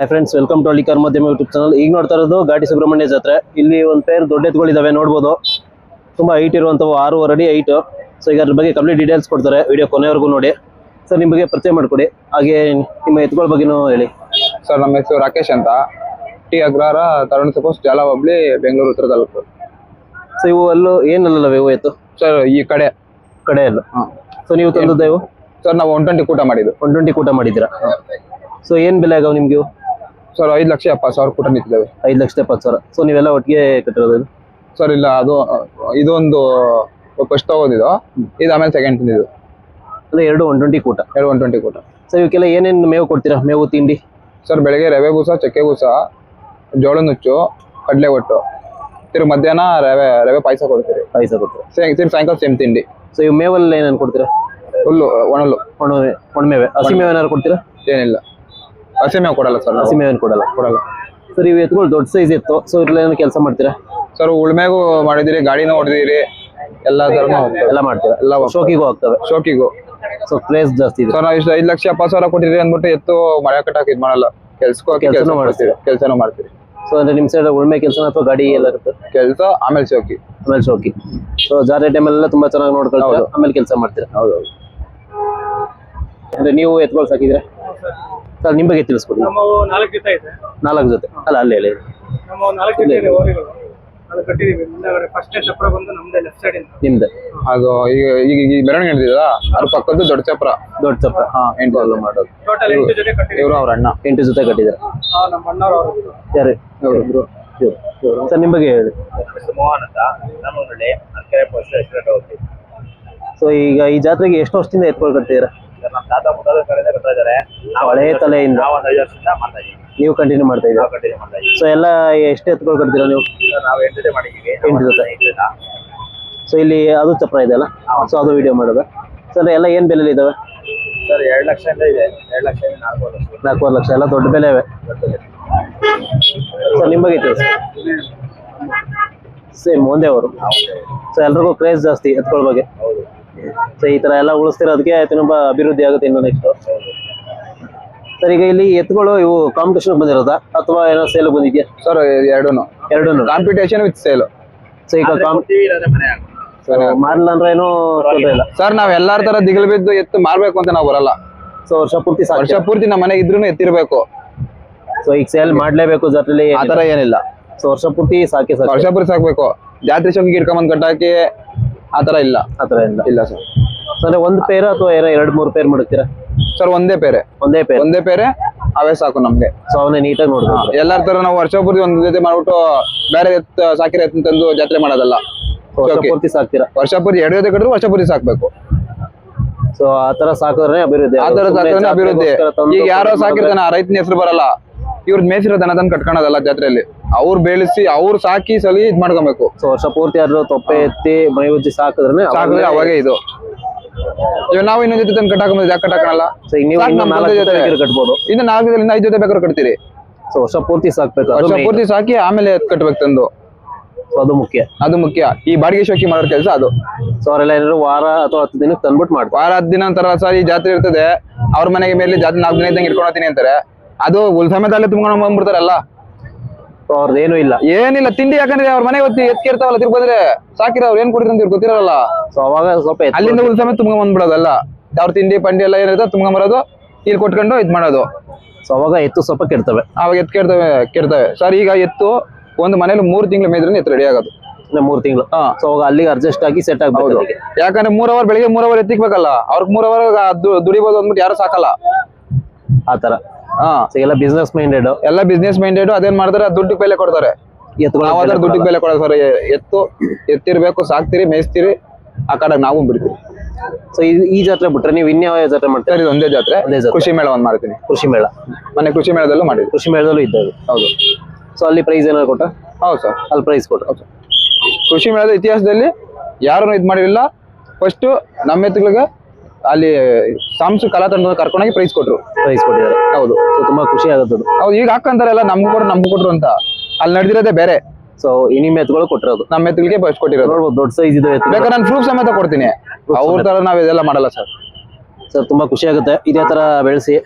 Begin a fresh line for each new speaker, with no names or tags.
Hi friends welcome to Hallikar Madhyama YouTube channel ಈಗ ನೋಡ್ತಾ ಇರೋದು ಘಾಟಿ ಸುಬ್ರಹ್ಮಣ್ಯ ಜಾತ್ರೆ. ಇಲ್ಲಿ ಒಂದು ಪೇರ್ ದೊಡ್ಡ ಎತ್ತುಗಳಿದಾವೆ ನೋಡ್ಬೋದು. ತುಂಬಾ ಹೈಟ್ ಇರುವಂಥವು ಆರೂವರೆ ಅಡಿ ಹೈಟ್ ಸೊ ಈಗ ಅದ್ರ ಬಗ್ಗೆ ಕಂಪ್ಲೀಟ್ ಡೀಟೇಲ್ಸ್ ಕೊಡ್ತಾರೆ ವಿಡಿಯೋ ಕೊನೆವರೆಗೂ ನೋಡಿ. ಸರ್ ನಿಮ್ಮ ಬಗ್ಗೆ ಪರಿಚಯ ಮಾಡಿಕೊಡಿ. ಹಾಗೆ ನಿಮ್ಮ ಎತ್ತುಗಳ ಬಗ್ಗೆನೂ ಹೇಳಿ.
ಸರ್ ನಮ್ಮ ಹೆಸರು ರಾಕೇಶ್ ಅಂತ. ಟಿ ಅಗ್ರಹಾರ ತರುಣ್ ಸಪೋಸ್ ಜಾಲ ಹೋಬ್ಳಿ ಬೆಂಗಳೂರು ಉತ್ತರ ತಾಲೂಕು.
ಸೊ ಇವು ಅಲ್ಲೂ ಏನಲ್ಲ ಇವು ಎತ್ತು?
ಸರ್ ಈ ಕಡೆ.
ಕಡೆ ಎಲ್ಲ
ಹಾಂ.
ಸೊ ನೀವು ತಂದದ್ದು ಇವು?
ಸರ್ ನಾವು ಒನ್ ಟ್ವೆಂಟಿ ಕೂಟ ಮಾಡಿದ್ದು.
ಒನ್ ಟ್ವೆಂಟಿ ಕೂಟ ಮಾಡಿದ್ದೀರಾ? ಸೊ ಏನು ಬೆಲೆ ಆಗವು ನಿಮ್ಗೆ ಇವು?
ಸರ್ ಐದು ಲಕ್ಷ ಎಪ್ಪತ್ತು ಸಾವಿರ ಕೂಟ ನಿಂತಿದ್ದಾವೆ.
ಐದು ಲಕ್ಷದ ಎಪ್ಪತ್ತು ಸಾವಿರ. ಸೊ ನೀವೆಲ್ಲ ಒಟ್ಟಿಗೆ ಕಟ್ಟಿರೋದು ಇದು?
ಸರ್ ಇಲ್ಲ ಅದು ಇದೊಂದು ಫಸ್ಟ್ ತಗೋದಿದ್ದು ಇದು ಆಮೇಲೆ ಸೆಕೆಂಡ್ ತಿಂದಿದ್ದು.
ಅಂದರೆ ಎರಡು ಒನ್ ಟ್ವೆಂಟಿ ಕೂಟ?
ಎರಡು ಒನ್ ಟ್ವೆಂಟಿ ಕೂಟ.
ಸೊ ಇವಕ್ಕೆಲ್ಲ ಏನೇನು ಮೇವು ಕೊಡ್ತೀರಾ? ಮೇವು ತಿಂಡಿ?
ಸರ್ ಬೆಳಗ್ಗೆ ರವೆ ಬೂಸ ಚಕ್ಕೆ ಬೂಸ ಜೋಳ ನುಚ್ಚು ಕಡಲೆ ಒಟ್ಟು ತಿರು ಮಧ್ಯಾಹ್ನ ರವೆ ರವೆ ಪಾಯಸ ಕೊಡ್ತೀರಿ.
ಪಾಯಸ ಕೊಡ್ತೀರಾ?
ಸೇ- ತಿರ್ಗಿ ಸಾಯಂಕಾಲ ಸೇಮ್ ತಿಂಡಿ.
ಸೊ ಇವು ಮೇವಲ್ಲಿ ಏನೇನು ಕೊಡ್ತೀರಾ?
ಹುಲ್ಲು ಒಣಲು
ಒಣ ಒಣಮೇವೆ ಹಸಿ ಮೇವು ಏನಾದ್ರು ಕೊಡ್ತೀರಾ?
ಏನಿಲ್ಲ. ಹಸಿ ಮೇವು ಕೊಡಲ್ಲ ಸರ್
ಹಸಿ ಮೇವೇನು ಕೊಡಲ್ಲ
ಕೊಡಲ್ಲ.
ಸರ್ ಇವು ಎತ್ತುಗಳು ದೊಡ್ಡ ಸೈಜ್ ಇತ್ತು ಸೊ ಇದ್ರಲ್ಲಿ ಏನು ಕೆಲಸ ಮಾಡ್ತೀರಾ?
ಸರ್ ಉಳ್ಮೆಗೂ ಮಾಡಿದಿರಿ ಗಾಡಿನೂ ಹೊಡೆದಿರಿ ಎಲ್ಲ ಥರನೂ ಹೋಗ್ತವೆ.
ಎಲ್ಲ ಮಾಡ್ತೀರಾ?
ಎಲ್ಲ.
ಶೋಕಿಗೂ ಹೋಗ್ತವೆ.
ಶೋಕಿಗೂ.
ಸೊ ಪ್ಲೇಸ್ ಜಾಸ್ತಿ ಇದೆ.
ಸರ್ ನಾವು ಇಷ್ಟು ಐದು ಲಕ್ಷ ಎಪ್ಪತ್ತು ಸಾವಿರ ಕೊಟ್ಟಿರಿ ಅಂದ್ಬಿಟ್ಟು ಎತ್ತು ಮಳೆ ಕಟ್ಟಕ್ಕೆ ಇದು ಮಾಡಲ್ಲ. ಕೆಲ್ಸಕ್ಕೂ ಕೆಲಸನೂ
ಕೆಲ್ಸನೂ
ಕೆಲಸ
ಮಾಡ್ತೀರಿ.
ಮಾಡ್ತೀವಿ ಕೆಲಸನೂ ಮಾಡ್ತೀರಿ
ಸೊ ಅಂದ್ರೆ ನಿಮ್ಮ ಸೈಡ್ ಉಳ್ಮೆ ಕೆಲಸ ಅಥವಾ ಗಾಡಿ ಎಲ್ಲ ಇರುತ್ತೆ?
ಕೆಲಸ ಆಮೇಲೆ ಶೋಕಿ.
ಆಮೇಲೆ ಶೋಕಿ. ಸೊ ಜಾತ್ರೆ ಟೈಮಲ್ಲೆಲ್ಲ ತುಂಬಾ ಚೆನ್ನಾಗಿ ನೋಡ್ಕೊಳ್ತಾರೆ? ಆಮೇಲೆ ಕೆಲಸ ಮಾಡ್ತೀರಾ?
ಹೌದು
ಅಂದ್ರೆ ನೀವು ಎತ್ಕೊಳ್ ಸಾಕಿದ್ರೆ ಸರ್ ನಿಮ್ಮ ಬಗ್ಗೆ ತಿಳಿಸ್ಕೊಡಿ.
ನಮ್ಮ ನಾಲ್ಕು ಜೊತೆ ಇದೆ.
ನಾಲ್ಕು ಜೊತೆ. ಅಲ್ಲ ಅಲ್ಲಿ ಹೇಳಿ
ನಮ್ಮ ನಾಲ್ಕು ಜೊತೆ ಇದೆ ಓರಿಗಳು. ಅದು ಕಟ್ಟಿದೀವಿ ಮುಂದಗಡೆ ಫಸ್ಟ್ ಚಪ್ರ ಬಂದು ನಮ್ದೇ ಲೆಫ್ಟ್ ಸೈಡ್ ಇಂದ.
ನಿಮ್ದೆ.
ಅದು ಈಗ ಈಗ ಈಗ ಮೆರವಣಿಗೆ ಅದ್ರ ಪಕ್ಕದ್ದು ದೊಡ್ಡ ಚಪ್ರ
ದೊಡ್ಡ ಚಪ್ರ ಹಾ ಎಂಟು ಮಾಡೋದು.
ಟೋಟಲ್ ಎಂಟು ಜೊತೆ ಕಟ್ಟಿದೀವಿ
ಇವರು ಅವ್ರ ಅಣ್ಣ.
ಎಂಟು ಜೊತೆ ಕಟ್ಟಿದ್ರೆ
ಆ, ನಮ್ಮ ಅಣ್ಣವ್ರು ಅವರು
ಯಾರು? ಇವ್ರು. ಇವ್ರು. ಸರ್ ನಿಮ್ಮ ಬಗ್ಗೆ ಹೇಳಿ
ಮೋಹನ್ ಅಂತ. ನಮ್ಮ ಪೋಸ್ಟ್ ಹೋಗ್ತೀವಿ
ಸೊ ಈಗ ಈ ಜಾತ್ರೆಗೆ ಎಷ್ಟು ವರ್ಷದಿಂದ ಎತ್ಕೊಳ್ ಕಟ್ಟಿದ್ದೀರಾ
ನಮ್ಮ ತಾತ ಮುತ್ತಾದ ಕಡೆಯಿಂದ ಕಟ್ತಾ ಇದ್ದಾರೆ.
ಹಳೆ ತಲೆಯಿಂದ?
ನಾವು ಒಂದು ಐದು ವರ್ಷದಿಂದ ಮಾಡ್ತಾ ಇದೀವಿ.
ನೀವು ಕಂಟಿನ್ಯೂ ಮಾಡ್ತಾ ಇದ್ದೀರಾ
ನಾವು ಕಂಟಿನ್ಯೂ ಮಾಡ್ತಾ ಇದೀವಿ.
ಸೊ ಎಲ್ಲ ಎಷ್ಟು ಎತ್ಕೊಂಡು ಕಟ್ತೀರಾ ನೀವು?
ಸರ್ ನಾವು ಎಂಟು ಜೊತೆ ಮಾಡಿದ್ದೀವಿ.
ಎಂಟು ಜೊತೆ.
ಎಂಟರಿಂದ
ಸೊ ಇಲ್ಲಿ ಅದು ಚಪ್ರ ಇದೆಯಲ್ಲ ಸೊ ಅದು ವಿಡಿಯೋ ಮಾಡೋದು. ಸರ್ ಎಲ್ಲ ಏನ್ ಬೆಲೆ ಇದಾವೆ?
ಸರ್ ಎರಡು ಲಕ್ಷದಿಂದ ಇದೆ. ಎರಡು ಲಕ್ಷದಿಂದ ನಾಲ್ಕು ಲಕ್ಷ.
ನಾಲ್ಕೂವರೆ ಲಕ್ಷ. ಎಲ್ಲ ದೊಡ್ಡ ಬೆಲೆ ಇವೆ. ಸರ್ ನಿಮ್ಮ ಬಗ್ಗೆ ತಿಳಿಸಿ ಸೇಮ್ ಒಂದೇ ಅವರು ಸೊ ಎಲ್ರಿಗೂ ಕ್ರೇಜ್ ಜಾಸ್ತಿ ಎತ್ಕೊಳ್ಳೋ ಬಗ್ಗೆ. ಸೊ ಈ ತರ ಎಲ್ಲ ಉಳಿಸ್ತಿರೋದಕ್ಕೆ ತುಂಬ ಅಭಿವೃದ್ಧಿ ಆಗುತ್ತೆ ಇನ್ನು ನೆಕ್ಸ್ಟ್ ಸರ್ ಈಗ ಇಲ್ಲಿ ಎತ್ತುಗಳು ಇವು ಕಾಂಪಿಟೇಷನ್ ಬಂದಿರೋದಾ? ಅಥವಾ ಏನೋ ಸೇಲ್ ಬಂದಿದ್ಯಾ?
ಸರ್ ಎರಡೂನು.
ಎರಡೂ
ಕಾಂಪಿಟೇಷನ್ ವಿತ್ ಸೇಲ್
ಸೊ ಈಗ
ಮನೆ
ಮಾರಲ್ಲ ಅಂದ್ರೆ ಏನೂ ತೊಂದ್ರೆ ಇಲ್ಲ.
ಸರ್ ನಾವ್ ಎಲ್ಲಾರ ತರ ದಿಗಿಲ್ ಬಿದ್ದು ಎತ್ತು ಮಾರ್ಬೇಕು ಅಂತ ನಾವು ಬರಲ್ಲ.
ಸೊ ವರ್ಷ ಪೂರ್ತಿ
ವರ್ಷ ಪೂರ್ತಿ ನಮ್ಮ ಮನೆಗೆ ಇದ್ರೂ ಎತ್ತಿರ್ಬೇಕು.
ಸೊ ಈಗ ಸೇಲ್ ಮಾಡ್ಲೇಬೇಕು ಜಾತ್ರೆಲಿ
ಆತರ ತರ ಏನಿಲ್ಲ.
ಸೊ ವರ್ಷ ಪೂರ್ತಿ ಸಾಕಿ ಸರ್
ವರ್ಷ ಪೂರ್ತಿ ಸಾಕ್ಬೇಕು. ಜಾತ್ರೆ ಶಕ್ತಿ ಇಟ್ಕೊಂಡ್ ಬಂದ್ ಕಟ್ಟಾಕಿ ಆ ತರ ಇಲ್ಲ.
ಆ ಥರ ಇಲ್ಲ.
ಇಲ್ಲ ಸರ್
ಸರ್ ಒಂದ್ ಪೇರ್ ಅಥವಾ ಏನೋ ಎರಡು ಮೂರು ಪೇರ್ ಮಾಡುತ್ತೀರಾ?
ಸರ್ ಒಂದೇ ಪೇರೆ
ಒಂದೇ ಪೇರ್
ಒಂದೇ ಪೇರೆ ಅವೇ ಸಾಕು ನಮ್ಗೆ.
ಸೊ ಅವನ್ನ ನೀಟಾಗಿ ನೋಡ್ಬೇಕು
ಎಲ್ಲಾರ ತರ ನಾವು ವರ್ಷ ಪೂರ್ತಿ ಒಂದ್ ಜೊತೆ ಮಾಡ್ಬಿಟ್ಟು ಬೇರೆ ಸಾಕಿರ ತಂದು ಜಾತ್ರೆ ಮಾಡೋದಲ್ಲ.
ವರ್ಷ ಪೂರ್ತಿ ಸಾಕ್ತೀರಾ?
ವರ್ಷ ಪೂರ್ತಿ ಎರಡು ಜೊತೆ ಕಟ್ಟಿದ್ರು ವರ್ಷ ಪೂರ್ತಿ ಸಾಕ್ಬೇಕು.
ಸೊ ಆ ತರ ಸಾಕಿದ್ರೆ ಅಭಿವೃದ್ಧಿ
ಆ ತರ. ಸಾಕಿದ್ರೆ ಅಭಿವೃದ್ಧಿ. ಈಗ ಯಾರೋ ಸಾಕಿರ್ತಾನ ರೈತನ ಹೆಸರು ಬರಲ್ಲ. ಇವ್ರದ್ ಮೇಸಿರ ದನ ತಂದು ಕಟ್ಕೊಳೋದಲ್ಲ ಜಾತ್ರೆಯಲ್ಲಿ. ಅವ್ರು ಬೆಳೆಸಿ ಅವ್ರ ಸಾಕಿ ಸಲಿ ಇದ್ ಮಾಡ್ಕೊಬೇಕು.
ಸೊ ವರ್ಷ ಪೂರ್ತಿ ಆದ್ರೂ ತೊಪ್ಪೆ ಎತ್ತಿ ಮೈ ಉಜ್ಜಿ ಸಾಕಿದ್ರೆ
ಅವಾಗೇ ಅವಾಗೆ ಇದು. ಇವಾಗ ನಾವು ಇನ್ನೊಂದ್ ಜೊತೆ ತಂದು ಕಟ್ಟಾಕ ಯಾಕೆ ಕಟ್ಟಾಕಲ್ಲ
ಸೊ ಈಗ ನೀವು ಇನ್ನೂ ನಾಲ್ಕು
ಜೊತೆ.
ಬೇಕಿದ್ರೆ ಕಟ್ಬೋದು.
ಇನ್ನು ನಾಲ್ಕರಿಂದ ಐದು ಜೊತೆ ಬೇಕಾದ್ರೆ ಕಟ್ತೀರಿ.
ಸೊ ವರ್ಷ ಪೂರ್ತಿ ಸಾಕ್ಬೇಕು
ವರ್ಷ. ಪೂರ್ತಿ ಸಾಕಿ ಆಮೇಲೆ ಎತ್ ಕಟ್ಬೇಕು ತಂದು.
ಸೊ ಅದು ಮುಖ್ಯ.
ಅದು ಮುಖ್ಯ. ಈ ಬಾಡಿಗೆ ಶೋಕಿ ಮಾಡೋ ಕೆಲಸ ಅದು.
ಸೊ ಅವರೆಲ್ಲ ಏನಾದ್ರು ವಾರ ಅಥವಾ ಹತ್ತು ದಿನಕ್ಕೆ ತಂದ್ಬಿಟ್ಟು ಮಾಡ್ತಾರೆ?
ವಾರ ಹತ್ತು ದಿನ ಅಂತಾರ ಸರ್ ಈ ಜಾತ್ರೆ ಇರ್ತದೆ. ಅವ್ರ ಮನೆಗೆ ಮೇಲೆ ಜಾತ್ರೆ ನಾಲ್ಕು ದಿನ ಇದ್ದಂಗೆ ಇಟ್ಕೊಳತೀನಿ ಅಂತಾರೆ. ಅದು ಉಲ್ ಸಮೇತಲ್ಲೇ ತುಂಬ್ಕೊಂಡು ಬಂದ್ಬಿಡ್ತಾರಲ್ಲ?
ಸೊ ಅವ್ರದ್ದು ಏನೂ ಇಲ್ಲ.
ಏನಿಲ್ಲ ತಿಂಡಿ ಯಾಕಂದ್ರೆ ಅವ್ರ ಮನೆ ಹೊತ್ತಿ ಎತ್ಕಿರ್ತಾವಲ್ಲ ತಿರ್ಗಿ ಬಂದ್ರೆ ಸಾಕಿರ ಅವ್ರು ಏನ್ ಕೊಡ್ತಾರೆ ಅಂತ ಇವ್ರು ಗೊತ್ತಿರಲ್ಲ.
ಸೊ ಅವಾಗ ಸ್ವಲ್ಪ ಎತ್ತು
ಅಲ್ಲಿಂದ ಉಲ್ ಸಮೇತ ತುಂಬ್ಕೊಂಡ್ ಬಂದ್ಬಿಡೋದಲ್ಲ. ಅವ್ರ ತಿಂಡಿ ಪಂಡಿ ಎಲ್ಲ ಏನಿರುತ್ತೆ ತುಂಬ್ಕೊಂಡ್ ಬರೋದು ಇಲ್ಲಿ ಕೊಟ್ಕೊಂಡು ಇದ್ ಮಾಡೋದು.
ಸೊ ಅವಾಗ ಎತ್ತು ಸ್ವಲ್ಪ ಕೆಡ್ತವೆ.
ಅವಾಗ ಎತ್ ಕೆಡ್ತವೆ ಕೆಡ್ತವೆ. ಸರ್ ಈಗ ಎತ್ತು ಒಂದು ಮನೇಲಿ ಮೂರು ತಿಂಗಳು ಮೇದ್ರೆ ಎತ್ತು ರೆಡಿ ಆಗೋದು.
ಮೂರ್ ಮೂರು ತಿಂಗಳು.
ಹಾ.
ಸೊ ಅವಾಗ ಅಲ್ಲಿಗೆ ಅಡ್ಜಸ್ಟ್ ಆಗಿ ಸೆಟ್ ಆಗ್ಬೋದು
ಯಾಕಂದ್ರೆ ಮೂರ್ ಅವರ್ ಬೆಳಿಗ್ಗೆ ಮೂರ್ ಅವರ್ ಎತ್ತಿಕ್ಬೇಕಲ್ಲ. ಅವ್ರಿಗೆ ಮೂರ್ ಅವರ್ ದುಡಿಬೋದು ಅಂದ್ಬಿಟ್ಟು ಯಾರು ಸಾಕಲ್ಲ.
ಆ ತರ
ಹಾ
ಸೊ ಎಲ್ಲ ಬಿಸ್ನೆಸ್ ಮೈಂಡೆಡ್
ಎಲ್ಲ ಬಿಸ್ನೆಸ್ ಮೈಂಡೆಡ್ ಅದೇನ್ ಮಾಡ್ತಾರೆ? ದುಡ್ಡು ಬೆಲೆ ಕೊಡ್ತಾರೆ. ನಾವಾದ್ರೆ ದುಡ್ಡು ದುಡ್ಡಿಗೆ ಬೆಲೆ ಕೊಡೋದು ಸರ್. ಎತ್ತು ಎತ್ತಿರ್ಬೇಕು ಸಾಕ್ತಿರಿ ಮೇಯಿಸ್ತೀರಿ ಆ ಕಡೆ ನಾವು ಬಿಡ್ತೀವಿ.
ಸೊ ಈ ಜಾತ್ರೆ ಬಿಟ್ರೆ ನೀವು ಇನ್ಯಾವ ಜಾತ್ರೆ ಮಾಡ್ತೀರಿ?
ಒಂದೇ ಜಾತ್ರೆ. ಕೃಷಿ ಮೇಳ ಒಂದ್ ಮಾಡ್ತೀನಿ.
ಕೃಷಿ ಮೇಳ.
ಮನೆ ಕೃಷಿ ಮೇಳದಲ್ಲೂ ಮಾಡಿದ್ವಿ.
ಕೃಷಿ ಮೇಳದಲ್ಲೂ ಇದ್ದಾವೆ
ಹೌದು.
ಸೊ ಅಲ್ಲಿ ಪ್ರೈಸ್ ಏನಾದ್ರು ಕೊಟ್ಟ
ಹೌದು ಸರ್.
ಅಲ್ಲಿ ಪ್ರೈಸ್ ಕೊಟ್ಟ
ಕೃಷಿ ಮೇಳದ ಇತಿಹಾಸದಲ್ಲಿ ಯಾರು ಇದು ಮಾಡಿರಲಿಲ್ಲ. ಫಸ್ಟ್ ನಮ್ಮ ಎತ್ತುಗಳಿಗೆ ಅಲ್ಲಿ ಸಾಂಸ್ಕೃತಿಕ ಕಲಾ ತಂಡ ಕರ್ಕೊಂಡೋಗಿ ಪ್ರೈಸ್ ಕೊಟ್ರು.
ಪ್ರೈಸ್ ಕೊಟ್ಟಿದ್ದಾರೆ.
ಹೌದು.
ಸೊ ತುಂಬಾ ಖುಷಿ ಆಗುತ್ತೆ ಅದು.
ಹೌದು ಈಗ ಹಾಕಂತಾರಲ್ಲ ನಮ್ಗೂ ಕೊಡ್ರು ನಮ್ಗೂ ಕೊಟ್ರು ಅಂತ. ಅಲ್ಲಿ ನಡೆದಿರೋದೇ ಬೇರೆ.
ಸೊ ಇನಿಮೆ ಎತ್ತುಗಳು ಕೊಟ್ಟಿರೋದು.
ನಮ್ಮ ಎತ್ತುಗಳಿಗೆ ಫಸ್ಟ್ ಕೊಟ್ಟಿರೋದು.
ನೋಡ್ಬೋದು ದೊಡ್ಡ ಸೈಜ್ ಇದೆ ಎತ್ತು
ಬೇಕಾದ್ರೆ ನಾನು ಪ್ರೂಫ್ ಸಮೇತ ಕೊಡ್ತೀನಿ. ಅವ್ರ ತರ ನಾವ್ ಇದೆಲ್ಲ ಮಾಡಲ್ಲ ಸರ್
ಸರ್ ತುಂಬಾ ಖುಷಿ ಆಗುತ್ತೆ. ಇದೇ ತರ ಬೆಳೆಸಿ.